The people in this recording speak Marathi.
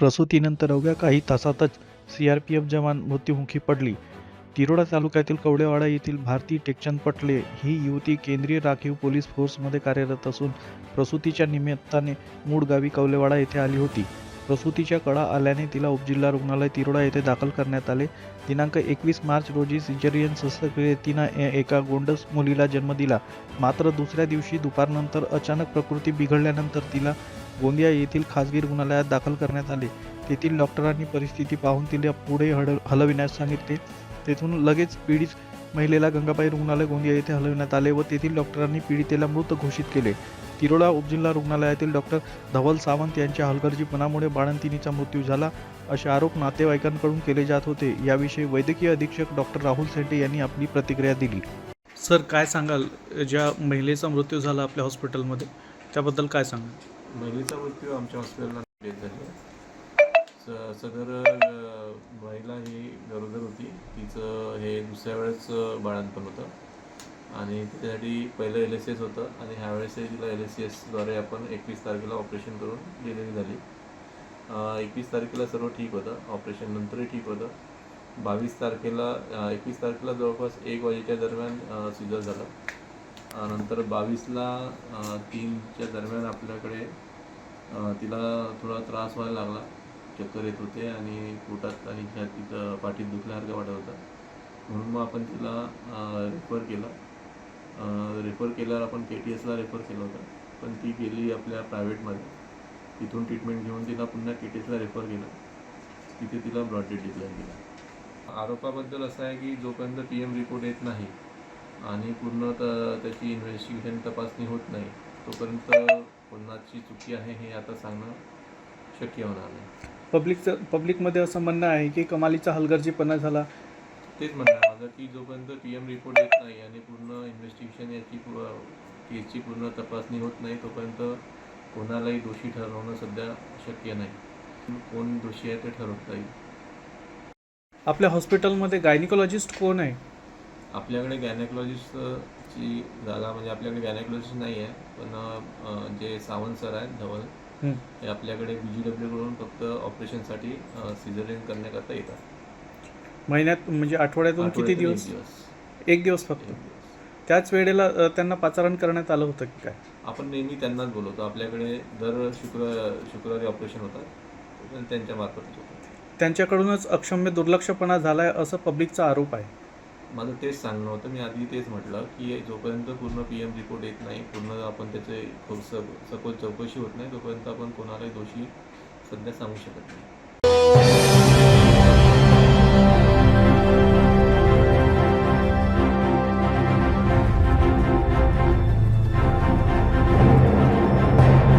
प्रसूतीनंतर अवघ्या काही तासातच सी आर पी एफ जवान मृत्युमुखी पडली. तिरोडा तालुक्यातील कवडेवाडा येथील भारती टेकचंद पटले ही युवती केंद्रीय राखीव पोलीस फोर्समध्ये कार्यरत असून प्रसूतीच्या निमित्ताने मूळ गावी कवलेवाडा येथे आली होती. प्रसूतीच्या कळा आल्याने तिला उपजिल्हा रुग्णालय तिरोडा येथे दाखल करण्यात आले. दिनांक एकवीस मार्च रोजी सिजेरियन शस्त्रक्रियेत तिनं एका गोंडस मुलीला जन्म दिला. मात्र दुसऱ्या दिवशी दुपारनंतर अचानक प्रकृती बिघडल्यानंतर तिला गोंदिया येथील खासगी रुग्णालयात दाखल करण्यात आले. तेथील डॉक्टरांनी परिस्थिती पाहून तिला पुढे हड हलविण्यास सांगितले. तेथून लगेच पीडित महिलेला गंगाबाई रुग्णालय गोंदिया येथे हलविण्यात आले व तेथील डॉक्टरांनी पीडितेला मृत घोषित केले. तिरोडा उपजिल्हा रुग्णालयातील डॉक्टर धवल सावंत यांच्या हलगर्जीपणामुळे बाळंतिनीचा मृत्यू झाला असे आरोप नातेवाईकांकडून केले जात होते. याविषयी वैद्यकीय अधीक्षक डॉक्टर राहुल सेंटे यांनी आपली प्रतिक्रिया दिली. सर काय सांगाल? ज्या महिलेचा मृत्यू झाला आपल्या हॉस्पिटलमध्ये त्याबद्दल काय सांगाल? महिलेचा मृत्यू आमच्या हॉस्पिटलला डेथ झाली स सदर महिला ही गरोदर होती. तिचं हे दुसऱ्या वेळेस अ, बाळंतपण होतं. आणि त्याच्यासाठी पहिलं एल एस एस होतं आणि ह्यावेळेस तिला एल एस एसद्वारे आपण एकवीस तारखेला ऑपरेशन करून डिलिव्हरी झाली. एकवीस तारखेला सर्व ठीक होतं. ऑपरेशन नंतरही ठीक होतं. बावीस तारखेला एकवीस तारखेला जवळपास एक वाजेच्या दरम्यान सिजर झालं. नंतर बावीसला तीनच्या दरम्यान आपल्याकडे तिला थोडा त्रास व्हायला लागला. चक्कर येत होते आणि पोटात आणि छातीत पाठीत दुखल्यासारखं वाटत होतं. म्हणून मग आपण तिला रेफर केलं. रेफर केल्यावर आपण के टी एसला रेफर केलं होतं. पण ती गेली आपल्या प्रायव्हेटमध्ये तिथून ट्रीटमेंट घेऊन तिला पुन्हा के टी एसला रेफर केलं. तिथे तिला ब्रॉड डिक्लेअर केला. आरोपाबद्दल असं आहे की जोपर्यंत पी एम रिपोर्ट येत नाही आणि पूर्ण त- त्याची इन्व्हेस्टिगेशन तपासणी होत नाही. तोपर्यंत कोणाची चुकी आहे हे आता सांगणं शक्य होणार नाही. पब्लिकचं पब्लिकमध्ये असं म्हणणं आहे की कमालीचा हलगर्जीपणा झाला. तेच म्हणणं आहे. माझं की जोपर्यंत पी एम रिपोर्ट येत नाही आणि पूर्ण इन्व्हेस्टिगेशन याची पू- केसची पूर्ण तपासणी होत नाही तोपर्यंत कोणालाही दोषी ठरवणं सध्या शक्य नाही. कोण दोषी आहे ते ठरवता येईल. आपल्या हॉस्पिटलमध्ये गायनिकोलॉजिस्ट कोण आहे? आपल्याकडे गॅनेकॉलॉजिस्टची जागा म्हणजे आपल्याकडे गॅनेकॉलॉजिस्ट नाही आहे पण जे सावंत सर आहेत धवल हं. आपल्याकडे बी जी डब्ल्यूकडून फक्त ऑपरेशनसाठी सिझरिंग करण्याकरता येतात. महिन्यात म्हणजे आठवड्यातून किती दिवस एक दिवस? एक दिवस फक्त? त्याच वेळेला त्यांना पाचारण करण्यात आलं होतं की काय? आपण नेहमी त्यांनाच बोलवतो. आपल्याकडे दर शुक्र शुक्रवारी ऑपरेशन होतात त्यांच्या मार्फतच होतं. त्यांच्याकडूनच अक्षम्य दुर्लक्षपणा झालाय असं पब्लिकचा आरोप आहे. माझं तेच सांगणं होतं. मी आधी तेच म्हटलं की जोपर्यंत पूर्ण पी एम रिपोर्ट येत नाही पूर्ण आपण त्याचे खूप सखोल चौकशी होत नाही तोपर्यंत आपण कोणालाही दोषी सध्या सांगू शकत नाही.